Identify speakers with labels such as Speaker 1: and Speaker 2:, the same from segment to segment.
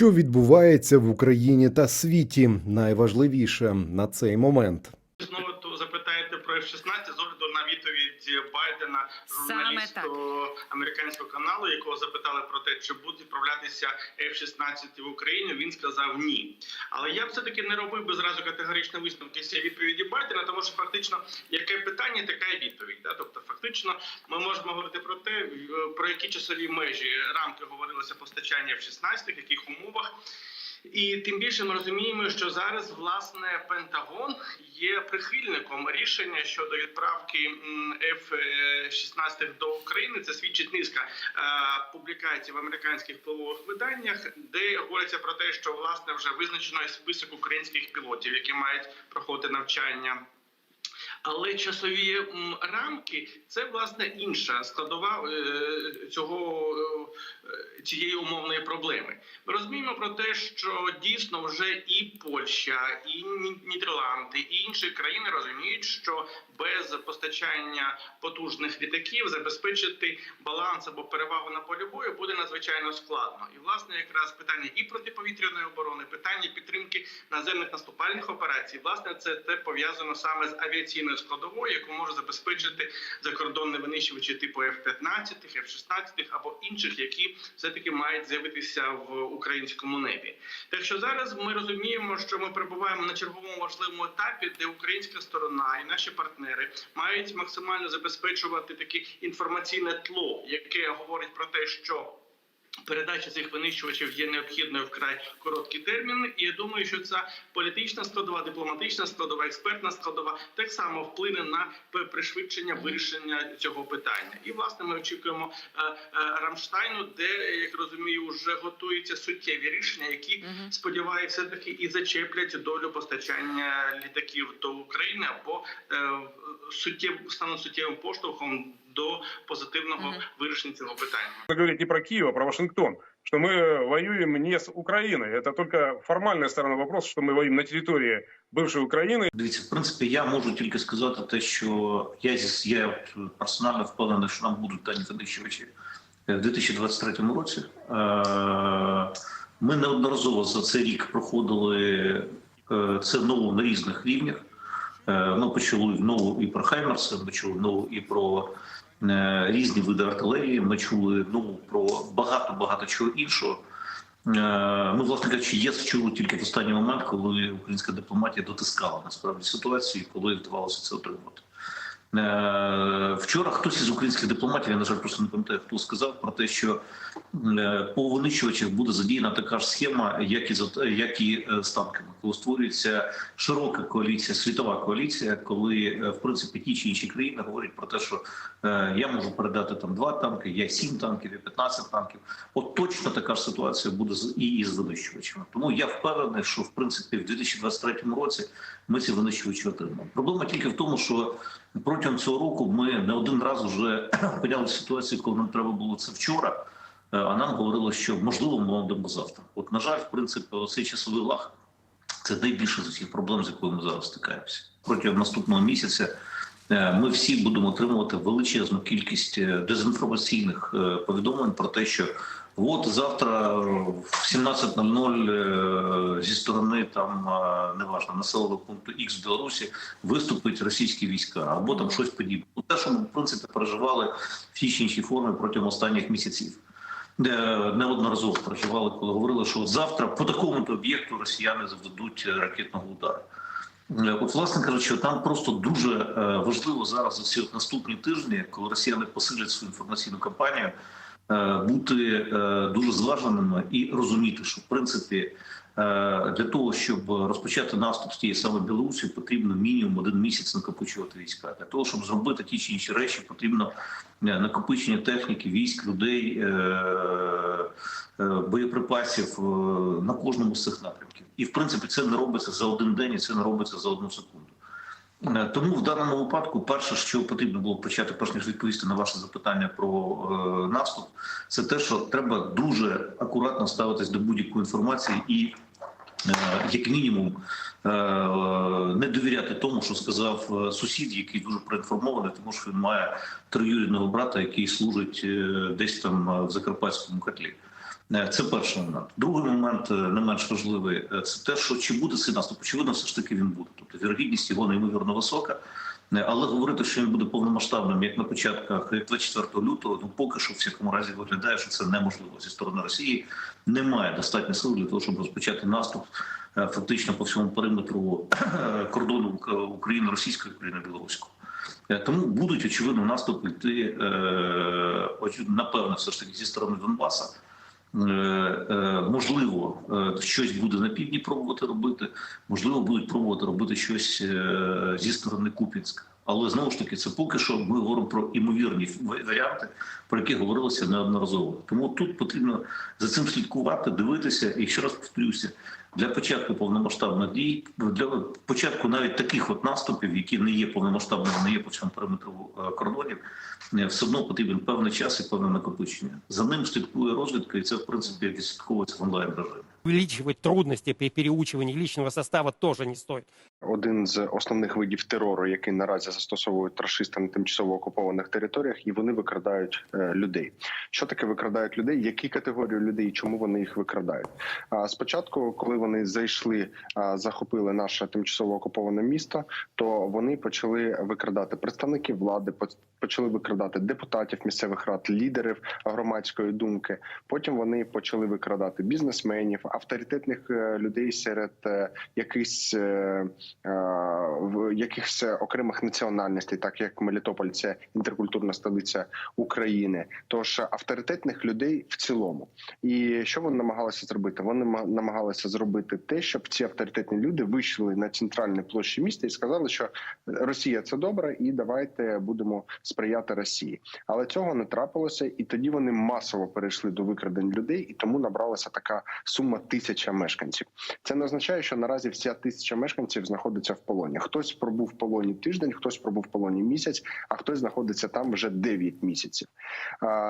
Speaker 1: Що відбувається в Україні та світі? Найважливіше на цей момент.
Speaker 2: Знову то запитаєте про F-16 з огляду на Байдена журналісту американського каналу, якого запитали про те, чи будуть відправлятися F-16 в Україну. Він сказав ні. Але я б все таки не робив би зразу категоричні висновки з цієї відповіді Байдена, тому що фактично яке питання, така і відповідь. Да? Тобто, фактично, ми можемо говорити про те, е, про які часові межі рамки говорилося постачання F-16, в яких умовах. І тим більше ми розуміємо, що зараз власне Пентагон є прихильником рішення щодо відправки м, F-16 до України. Це свідчить низка е, публікацій в американських впливових виданнях, де говориться про те, що власне вже визначено список українських пілотів, які мають проходити навчання. Але часові рамки це власне інша складова е, цього е, цієї умовної проблеми. Ми розуміємо про те, що дійсно вже і Польща, і Нідерланди, і інші країни розуміють, що без постачання потужних літаків забезпечити баланс або перевагу на полі бою буде надзвичайно складно. І власне якраз питання і протиповітряної оборони, питання підтримки наземних наступальних операцій, власне, це те пов'язано саме з авіаційною складовою, яку може забезпечити закордонні винищувачі типу F-15, F-16 або інших, які все таки мають з'явитися в українському небі. Так що зараз ми розуміємо, що ми перебуваємо на черговому важливому етапі, де українська сторона і наші партнери мають максимально забезпечувати таке інформаційне тло, яке говорить про те, що Передача цих винищувачів є необхідною вкрай короткі терміни, і я думаю, що ця політична складова, дипломатична складова, експертна складова так само вплине на пришвидшення вирішення цього питання. І власне ми очікуємо е, е, Рамштайну, де як розумію, вже готуються суттєві рішення, які сподіваюся, таки і зачеплять долю постачання літаків до України або е, суттєв стануть суттєвим поштовхом до позитивного
Speaker 3: Мгм.
Speaker 2: вирішення цього питання.
Speaker 4: Нужно говорить не про Киев, а про Вашингтон. Что мы воюем не с Украиной. Это только формальная сторона вопроса, что мы воюем на территории бывшей Украины.
Speaker 5: Дивіться, в принципі, я можу тільки сказати те, що я зі я от персонально впевнений, що нам будуть дані винищувачі в 2023 році. Е, Ми неодноразово за цей рік проходили е, це нову на різних рівнях. Е, Ми знову нову і про Хаймерси, ми чули знову і про е, різні види артилерії. Ми чули нову про багато багато чого іншого. Е, Ми, власне кажучи, ЄС чули тільки в останній момент, коли українська дипломатія дотискала насправді ситуацію, коли вдавалося це отримати. Е, Вчора хтось із українських дипломатів, я на жаль, просто не пам'ятаю, хто сказав про те, що е, по винищувачах буде задіяна така ж схема, як і як і з танками, коли створюється широка коаліція, світова коаліція, коли е, в принципі ті чи інші країни говорять про те, що я можу передати там два танки, я сім танків, я 15 танків. От точно така ж ситуація буде і із винищувачами. Тому я впевнений, що в принципі в 2023 році ми ці винищувачі отримаємо. Проблема тільки в тому, що протягом цього року ми не один раз вже опинялися в ситуації, коли нам треба було це вчора. е, А нам говорили, що можливо ми дамо завтра. От, на жаль, в принципі, оцей часовий лаг це найбільше з усіх проблем, з якою ми зараз стикаємося. Протягом наступного місяця е, ми всі будемо отримувати величезну кількість е, дезінформаційних повідомлень про те, що от завтра в 17.00 е, зі сторони там е, неважно населеного пункту X в Білорусі виступить російські війська або там щось подібне. Ну, Те, що ми в принципі переживали в тій чи іншій формі протягом останніх місяців. Неодноразово переживали, коли говорили, що завтра по такому то об'єкту росіяни завдадуть е, ракетного удару. Е, От, власне кажучи, там просто дуже важливо зараз за от наступні тижні, коли росіяни посилять свою інформаційну кампанію, бути е, дуже зваженими і розуміти, що в принципі е, для того, щоб розпочати наступ з тієї саме Білорусі, потрібно мінімум один місяць накопичувати війська. Для того, щоб зробити ті чи інші речі, потрібно е, накопичення техніки, військ, людей, е, е, боєприпасів е, на кожному з цих напрямків. І в принципі це не робиться за один день, і це не робиться за одну секунду. Е, Тому в даному випадку, перше, що потрібно було почати, перш ніж відповісти на ваше запитання про е, наступ, це те, що треба дуже акуратно ставитись до будь-якої інформації і. е, Як мінімум е, не довіряти тому, що сказав сусід, який дуже проінформований, тому що він має троюрідного брата, який служить десь там в закарпатському котлі. Е, Це перший момент. Другий момент, е, не менш важливий, е, це те, що чи буде цей наступ. Очевидно, все ж таки він буде. Тобто вірогідність його неймовірно висока. Але говорити, що він буде повномасштабним, як на початках 24 лютого, ну поки що в всякому разі виглядає, що це неможливо зі сторони Росії. Немає достатньо сил для того, щоб розпочати наступ фактично по всьому периметру кордону України, російської України, білоруської. Тому будуть очевидно наступи йти напевно, все ж таки зі сторони Донбаса. Е, е, Можливо, е, щось буде на півдні пробувати робити, можливо, будуть пробувати робити щось зі сторони Купінська. Але знову ж таки, це поки що ми говоримо про імовірні варіанти, про які говорилося неодноразово. Тому тут потрібно за цим слідкувати, дивитися. І ще раз повторюся, для початку повномасштабних дій, для початку навіть таких от наступів, які не є повномасштабними, не є по всьому периметру е, кордонів, е, все одно потрібен певний час і певне накопичення. За ним слідкує розвідка, і це в принципі відслідковується в онлайн режимі.
Speaker 3: Увеличивать трудности при переучивании личного состава тоже не стоит.
Speaker 6: один з основних видів терору, який наразі застосовують рашисти на тимчасово окупованих територіях, і вони викрадають е, людей. Що таке викрадають людей? Які категорії людей? і Чому вони їх викрадають? А спочатку, коли вони зайшли, захопили наше тимчасово окуповане місто, то вони почали викрадати представників влади, почали викрадати депутатів місцевих рад, лідерів громадської думки. Потім вони почали викрадати бізнесменів, авторитетних е, людей серед е, якихось е, в якихось окремих національностей, так як Мелітополь це інтеркультурна столиця України. Тож авторитетних людей в цілому. І що вони намагалися зробити? Вони ма- намагалися зробити те, щоб ці авторитетні люди вийшли на центральні площі міста і сказали, що Росія це добре, і давайте будемо сприяти Росії. Але цього не трапилося, і тоді вони масово перейшли до викрадень людей, і тому набралася така сума тисяча мешканців. Це не означає, що наразі вся тисяча мешканців знаходиться в полоні. Хтось пробув в полоні тиждень, хтось пробув в полоні місяць, а хтось знаходиться там вже 9 місяців.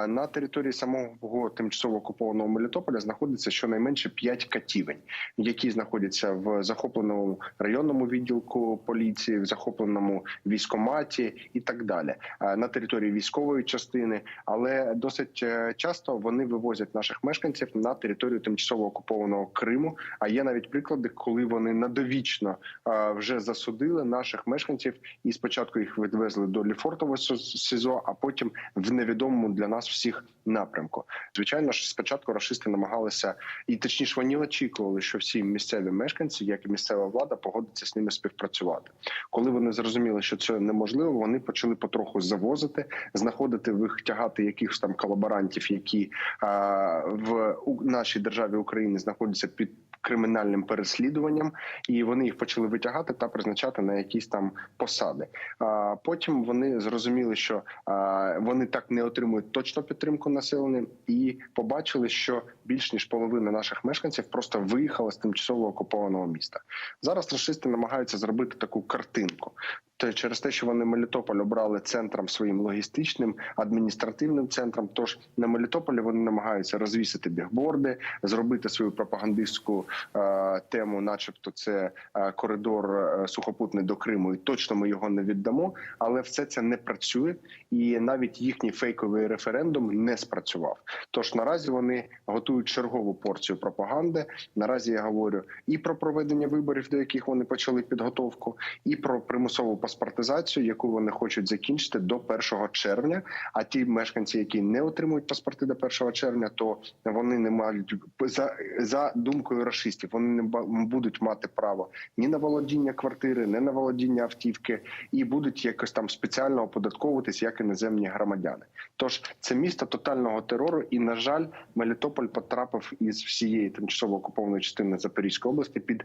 Speaker 6: На території самого тимчасово окупованого Мелітополя знаходиться щонайменше 5 катівень, які знаходяться в захопленому районному відділку поліції, в захопленому військоматі і так далі. На території військової частини, але досить е, часто вони вивозять наших мешканців на територію тимчасово окупованого Криму. А є навіть приклади, коли вони надовічно вже засудили наших мешканців, і спочатку їх відвезли до Ліфортового СІЗО, а потім в невідомому для нас всіх напрямку. Звичайно ж, спочатку рашисти намагалися, і точніше вони очікували, що всі місцеві мешканці, як і місцева влада, погодиться з ними співпрацювати. Коли вони зрозуміли, що це неможливо, вони почали потроху завозити, знаходити витягати якихось там колаборантів, які а, в у- нашій державі України знаходяться під кримінальним переслідуванням, і вони їх почали витягати та призначати на якісь там посади. А потім вони зрозуміли, що вони так не отримують точно підтримку населення, і побачили, що більш ніж половина наших мешканців просто виїхала з тимчасово окупованого міста. Зараз рашисти намагаються зробити таку картинку. Те- через те, що вони Мелітополь обрали центром своїм логістичним адміністративним центром. Тож на Мелітополі вони намагаються розвісити бігборди, зробити свою пропагандистську е, тему, начебто, це е, коридор е, сухопутний до Криму, і точно ми його не віддамо. Але все це не працює, і навіть їхній фейковий референдум не спрацював. Тож наразі вони готують чергову порцію пропаганди. Наразі я говорю і про проведення виборів, до яких вони почали підготовку, і про примусову паспортизацію, яку вони хочуть закінчити до 1 червня. А ті мешканці, які не отримують паспорти до 1 червня, то вони не мають за, за думкою расистів, вони не будуть мати право ні на володіння квартири, ні на володіння автівки, і будуть якось там спеціально оподатковуватись як іноземні громадяни. Тож це місто тотального терору, і на жаль, Мелітополь потрапив із всієї тимчасово окупованої частини Запорізької області під